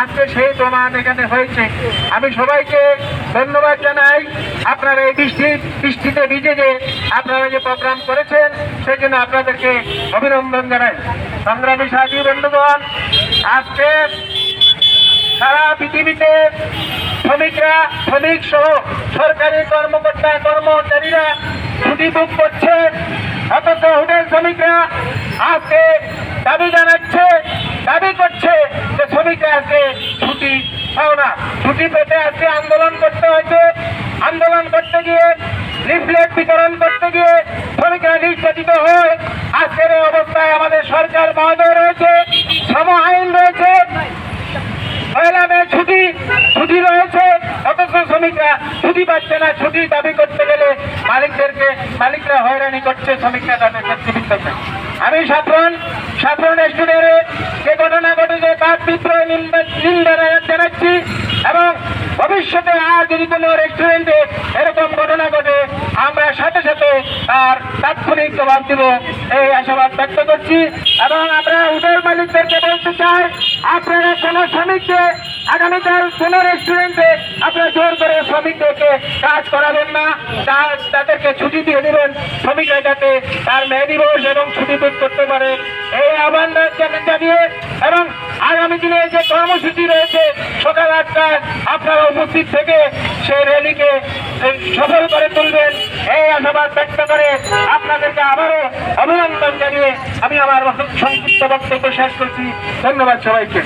আজকে সেই প্রমাণ এখানে হয়েছে। আমি সবাইকে ধন্যবাদ জানাই। আপনারা এই বৃষ্টি, বৃষ্টিতে ভিজে যে আপনারা যে প্রোগ্রাম করেছেন, সেই জন্য আপনাদেরকে অভিনন্দন জানাই। সংগ্রামী সাথী বন্ধুগণ, আজকে সারা পৃথিবীতে শ্রমিকরা শ্রমিক সহ সরকারি কর্মকর্তা, কর্মচারীরা ছুটি বুক করছে। অথচ হোটেল শ্রমিকরা আজকে দাবি জানাচ্ছে, দাবি করছে পাও না। ছুটি পেতে আজকে আন্দোলন করতে হয়েছে। আন্দোলন করতে গিয়ে লিফলেট বিতরণ করতে গিয়ে শ্রমিকরা নির্যাতিত হয় আজকের অবস্থায় আমাদের সরকার মহোদয় রয়েছে, শ্রম আইন রয়েছে ছুটি ছুটি রয়েছে। শ্রমিকরা ছুটি পাচ্ছে না ছুটি দাবি করতে গেলে মালিকদেরকে, মালিকরা হয়রানি করছে, শ্রমিকরা তাদের ছুটি আমি সাধারণ সাধারণ স্টুডেন্টের যে ঘটনা ঘটেছে তার তীব্র নিন্দা জানাচ্ছি এবং ভবিষ্যতে আর যদি কোনো রেস্টুরেন্টে এরকম ঘটনা ঘটে আমরা সাথে সাথে তার তাৎক্ষণিক জবাব দিব। এই আশাবাদ ব্যক্ত করছি। এবং আমরা হোটেল মালিকদেরকে বলতে চাই, আপনারা কোনো শ্রমিককে, আগামীকাল কোনো রেস্টুরেন্টে আপনারা জোর করে শ্রমিকদেরকে কাজ করাবেন না। তাদেরকে ছুটি দিয়ে দেবেন। শ্রমিকরা যাতে তার মে দিবস এবং ছুটি বুক করতে পারে। এই আহ্বান জানা- জানিয়ে এবং আগামী দিনে যে কর্মসূচি রয়েছে, সকাল আটটায় আপনারা উপস্থিত থেকে সেই র্যালিকে সফল করে তুলবেন। আশাবাদ ব্যক্ত করে আপনাদেরকে আবারও অভিনন্দন জানিয়ে আমি আমার সংক্ষিপ্ত বক্তব্য শেষ করছি। ধন্যবাদ সবাইকে।